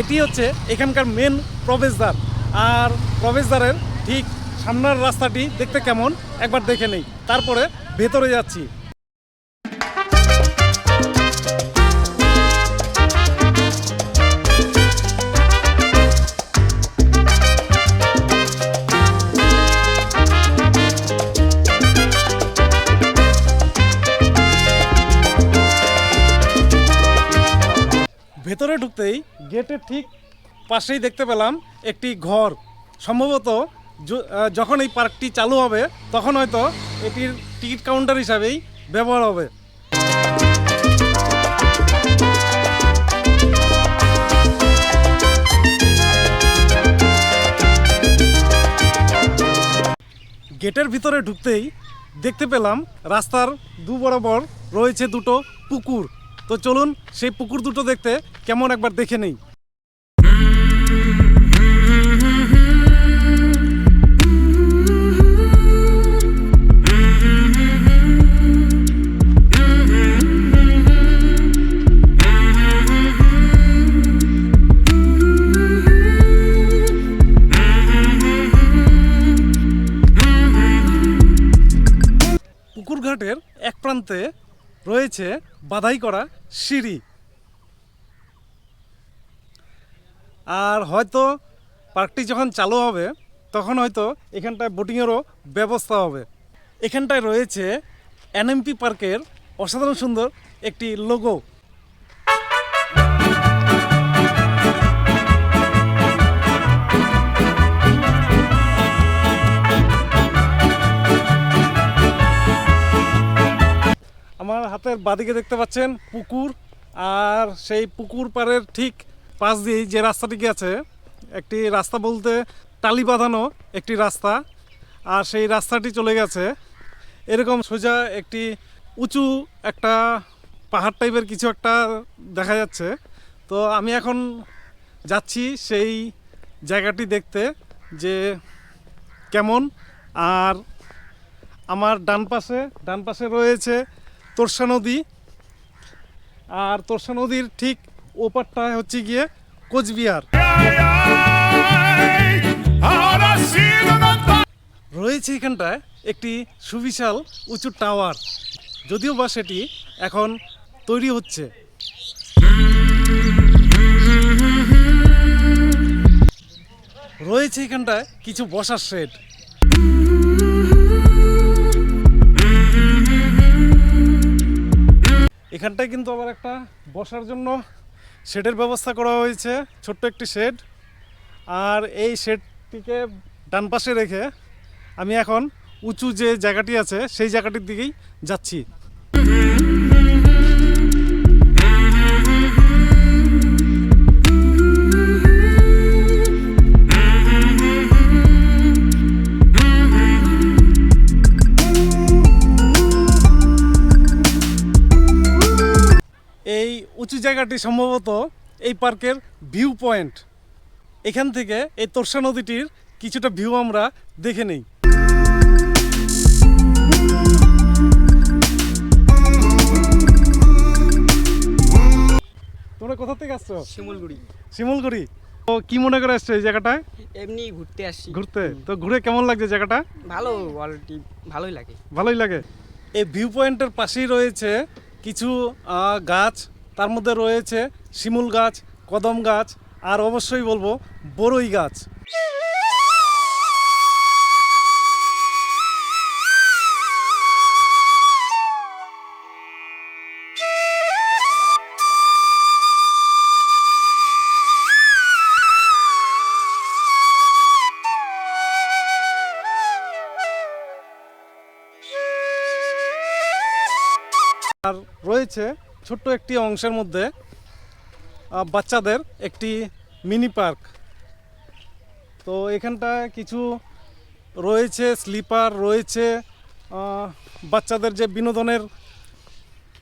এটি হচ্ছে এখানকার মেন প্রবেশদ্বার। আর প্রবেশদ্বারের ঠিক সামনের রাস্তাটি দেখতে কেমন? একবার দেখে নেই। তারপরে ভেতরে যাচ্ছি। ভেতরে ঢুকতেই গেটের ঠিক পাশেই দেখতে পেলাম একটি ঘর। সম্ভবত যখন এই পার্কটি চালু হবে, তখন হয়তো এটির টিকিট কাউন্টার হিসাবেই ব্যবহার হবে। গেটের ভিতরে ঢুকতেই দেখতে পেলাম রাস্তার দু বরাবর রয়েছে দুটো পুকুর। তো চলুন সেই পুকুর দুটো দেখতে কেমন একবার দেখে নেই। এক প্রান্তে রয়েছে বাধাই করা সিঁড়ি। আর হয়তো পার্কটি যখন চালু হবে, তখন হয়তো এখানটায় বোটিংয়েরও ব্যবস্থা হবে। এখানটায় রয়েছে এনএমপি পার্কের অসাধারণ সুন্দর একটি লোগো। হাতের বাদিকে দেখতে পাচ্ছেন পুকুর, আর সেই পুকুর পাড়ের ঠিক পাশ দিয়েই যে রাস্তাটি গেছে একটি রাস্তা বলতে টালি বাঁধানো একটি রাস্তা, আর সেই রাস্তাটি চলে গেছে এরকম সোজা একটি উঁচু একটা পাহাড় টাইপের কিছু একটা দেখা যাচ্ছে। তো আমি এখন যাচ্ছি সেই জায়গাটি দেখতে যে কেমন, আর আমার ডান পাশে ডান পাশে রয়েছে তোরসা নদী। আর তোরসা নদীর ঠিক ওপারটা হচ্ছে গিয়ে কোচবিহার. রয়েছে এখানটায় একটি সুবিশাল উঁচু টাওয়ার। যদিও বা সেটি এখন তৈরি হচ্ছে। রয়েছে এখানটায় কিছু বসার শেড। এখানটায় কিন্তু আবার একটা বসার জন্য শেডের ব্যবস্থা করা হয়েছে, ছোট্ট একটি শেড। আর এই শেডটিকে ডান পাশে রেখে আমি এখন উঁচু যে জায়গাটি আছে, সেই জায়গাটির দিকেই যাচ্ছি। জায়গাটি সম্ভবত এই পার্কের ভিউ পয়েন্ট। এখান থেকে এই তোরসা নদীটির কিছুটা ভিউ আমরা দেখে নেই। তোমরা কোথা থেকে আসছো? শিমুলগুড়ি। শিমুলগুড়ি। তো কি মনে করে আসছো এই জায়গাটায়? এমনি ঘুরতে আসছি। ঘুরতে? তো ঘুরে কেমন লাগছে জায়গাটা? ভালো অলরেডি ভালোই লাগে। ভালোই লাগে। এই ভিউ পয়েন্টের পাশেই রয়েছে কিছু আহ, গাছ তার মধ্যে রয়েছে শিমুল গাছ কদম গাছ আর অবশ্যই বলব বড়ই গাছ। আর রয়েছে ছোট্ট একটি অংশের মধ্যে বাচ্চাদের একটি মিনি পার্ক। তো এখানটায় কিছু রয়েছে, স্লিপার রয়েছে বাচ্চাদের যে বিনোদনের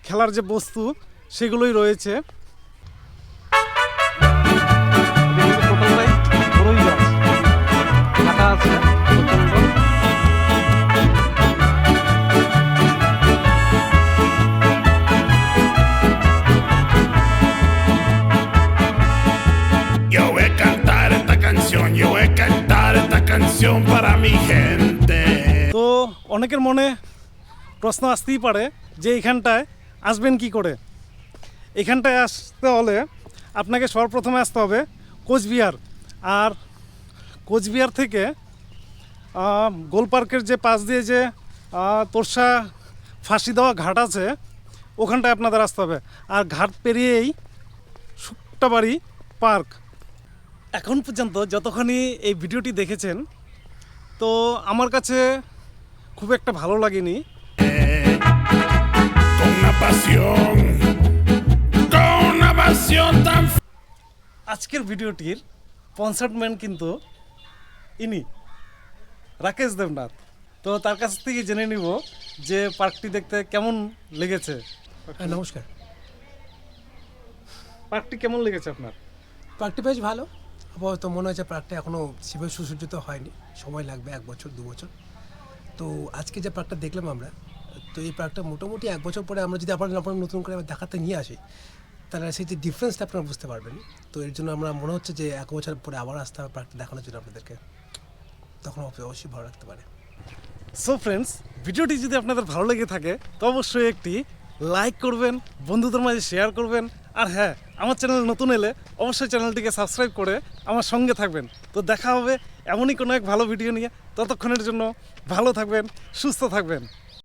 খেলার যে বস্তু, সেগুলোই রয়েছে। Pasión para mi gente. তো অনেকের মনে প্রশ্ন আসতেই পারে যে এইখানটায় আসবেন কি করে? এখানটায় আসতে হলে আপনাকে সর্বপ্রথমে আসতে হবে কোচবিহার। আর কোচবিহার থেকে আহ, গোল পার্কের যে পাশ দিয়ে যে তোরসা ফাঁসি দেওয়া ঘাট আছে ওখানটায় আপনাদের আসতে হবে। আর ঘাট পেরিয়েই শুক্তাবাড়ি পার্ক। এখন পর্যন্ত যতখানি এই ভিডিওটি দেখেছেন তো আমার কাছে খুব একটা ভালো লাগেনি। আজকের ভিডিওটির কনসার্টম্যান কিন্তু ইনি রাকেশ দেবনাথ। তো তার কাছ থেকে জেনে নিব যে পার্কটি দেখতে কেমন লেগেছে। হ্যাঁ নমস্কার। পার্কটি কেমন লেগেছে আপনার? পার্কটি বেশ ভালো। আপাতত মনে হচ্ছে পার্কটা এখনও সেভাবে সুসজ্জিত হয়নি। সময় লাগবে এক বছর, দু বছর। তো আজকে যে পার্কটা দেখলাম আমরা, তো এই পার্কটা মোটামুটি এক বছর পরে আমরা যদি আবার আপনার নতুন করে দেখাতে নিয়ে আসি, তাহলে সেই যে ডিফারেন্সটা আপনারা বুঝতে পারবেন। তো এর জন্য আমরা মনে হচ্ছে যে এক বছর পরে আবার আসতে হবে পার্কটা দেখানোর জন্য আপনাদেরকে। তখন অবশ্যই ভালো রাখতে পারে। সো ফ্রেন্ডস ভিডিওটি যদি আপনাদের ভালো লেগে থাকে, তো অবশ্যই একটি লাইক করবেন, বন্ধুদের মাঝে শেয়ার করবেন আর হ্যাঁ আমার চ্যানেল নতুন এলে অবশ্যই চ্যানেলটিকে সাবস্ক্রাইব করে আমার সঙ্গে থাকবেন। তো দেখা হবে এমনই কোনো এক ভালো ভিডিও নিয়ে। ততক্ষণের জন্য ভালো থাকবেন, সুস্থ থাকবেন।